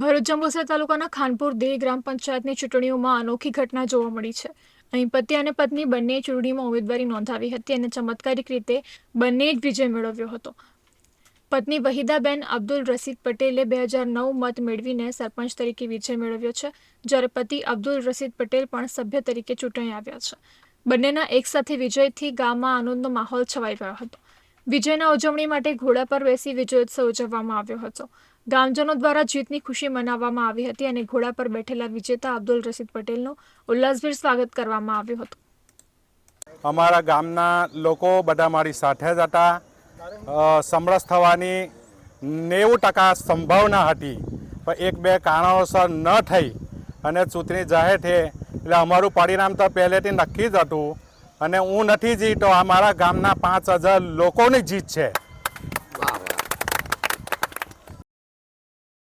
ભરૂચ જંબુસર તાલુકાના ખાનપુર દેહ ગ્રામ પંચાયતની ચૂંટણીઓમાં અનોખી ઘટના જોવા મળી છે. અહીં પતિ અને પત્ની બંને ચૂંટણીમાં ઉમેદવારી નોંધાવી હતી અને ચમત્કારિક રીતે બંને જ વિજય મેળવ્યો હતો. પત્ની વહીદાબેન અબ્દુલ રસીદ પટેલે બે હજાર નવ મત મેળવીને સરપંચ તરીકે વિજય મેળવ્યો છે, જ્યારે પતિ અબ્દુલ રસીદ પટેલ પણ સભ્ય તરીકે ચૂંટણી આવ્યા છે. બંનેના એકસાથે વિજયથી ગામમાં આનંદનો માહોલ છવાઈ ગયો હતો. વિજયના ઉજવણી માટે ઘોડા પર બેસી વિજયોત્સવ ઉજવવામાં આવ્યો હતો. ગામજનો દ્વારા જીતની ખુશી મનાવવામાં આવી હતી અને ઘોડા પર બેઠેલા વિજેતા અબ્દુલ રસીદ પટેલનું ઉલ્લાસભેર સ્વાગત કરવામાં આવ્યું હતું. અમારા ગામના લોકો બધા મારી સાથે જ હતા. સમરસ થવાની નેવું ટકા સંભાવના હતી, પણ એક બે કારણોસર ન થઈ અને ચૂંટણી જાહેર થઈ. એટલે અમારું પરિણામ તો પહેલેથી નક્કી જ હતું અને હું નથી જીતો. આ મારા ગામના પાંચ હજાર લોકોની જીત છે.